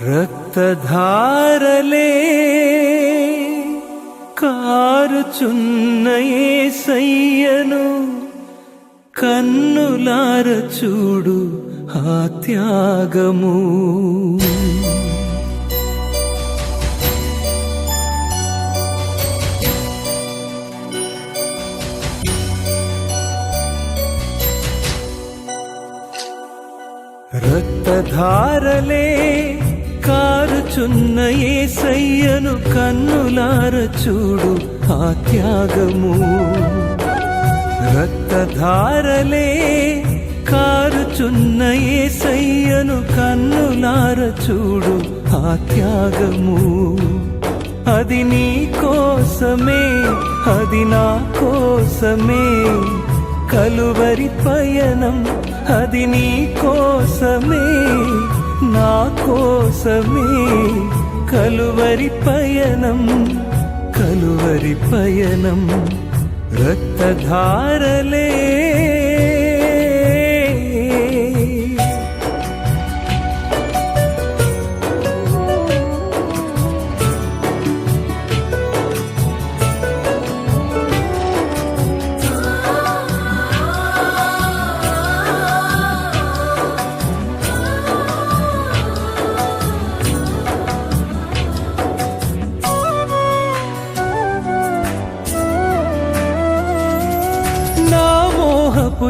రక్తధారలే కారుచున్నయే సయ్యను కన్నులార చూడు ఆ త్యాగము. రక్తధారలే కారుచున్న యేసయ్యను కన్నులార చూడు ఆ త్యాగము. రక్తధారలే కారుచున్న యేసయ్యను కన్నులార చూడు ఆ త్యాగము. అది నీ కోసమే అది నా కోసమే. కలువరి పయనం అది నీ కోసమే. నా కోసమే కలువరి పయనం కలువరి పయనం. రక్తధారలే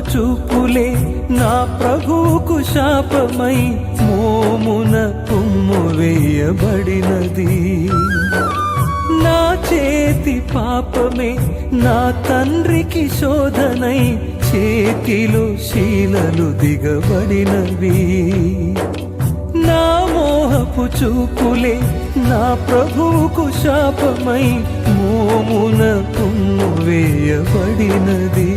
చూపులే నా ప్రభువుకు శాపమై మోమున పుమ్ము వేయబడినది. నా చేతి పాపమే నా తండ్రికి శోధనై చేతిలో శీలలు దిగబడినవి. నా మోహపు చూపులే నా ప్రభువుకు శాపమై మోమున పుమ్ము వేయబడినది.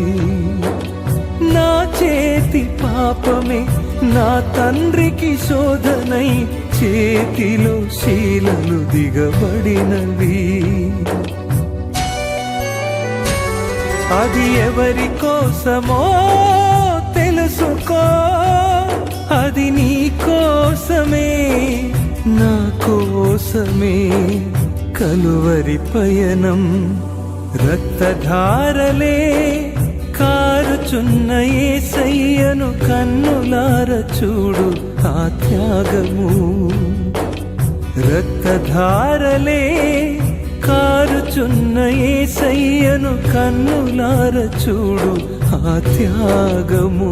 నా చేతి పాపమే నా తండ్రికి శోధనై చేతిలో శీలలు దిగబడినవి. అది ఎవరి కోసమో తెలుసుకో అది నీ కోసమే నా కోసమే. కలువరి పయనం రక్తధారలే కారుచున్న యేసయ్యను కన్నులార చూడు ఆ త్యాగము. రక్తధారలే కారుచున్న యేసయ్యను కన్నులార చూడు ఆ త్యాగము.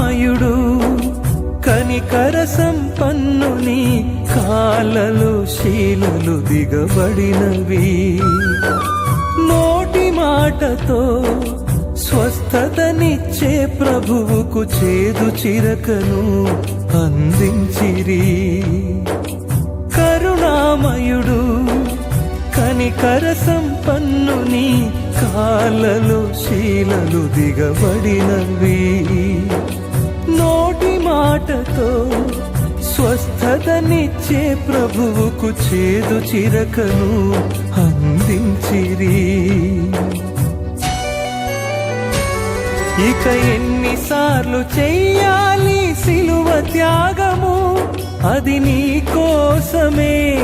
కరుణామయుడు కనికర సంపన్నుని కాలలు శీలలు దిగబడినవి. నోటి మాటతో స్వస్థతనిచ్చే ప్రభువుకు చేదు చిరకను అందించిరి. కరుణామయుడు కనికర సంపన్నుని కాలలు శీలలు దిగబడినవి. మాటతో స్వస్థతనిచ్చే ప్రభువుకు చేదు చిరకను అందించిరి. ఇక ఎన్నిసార్లు చెయ్యాలి సిలువ త్యాగము? అది నీ కోసమే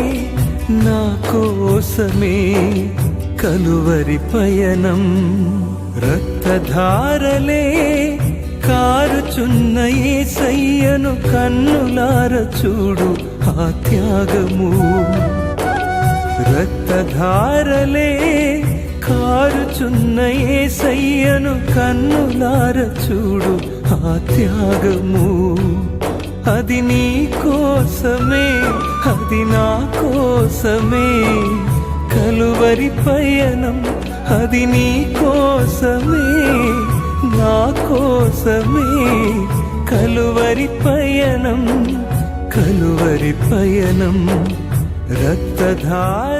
నా కోసమే. కలువరి పయనం రక్తధారలే కారుచున్న యేసయ్యను కన్నులార చూడు ఆ త్యాగము. రక్తధారలే కారుచున్న యేసయ్యను కన్నులార చూడు ఆ త్యాగము. అది నీ కోసమే అది నా కోసమే. కలువరి పయనం అది నీ కోసమే. నా కోసమే కలువరి పయనం కలువరి పయనం రక్తధార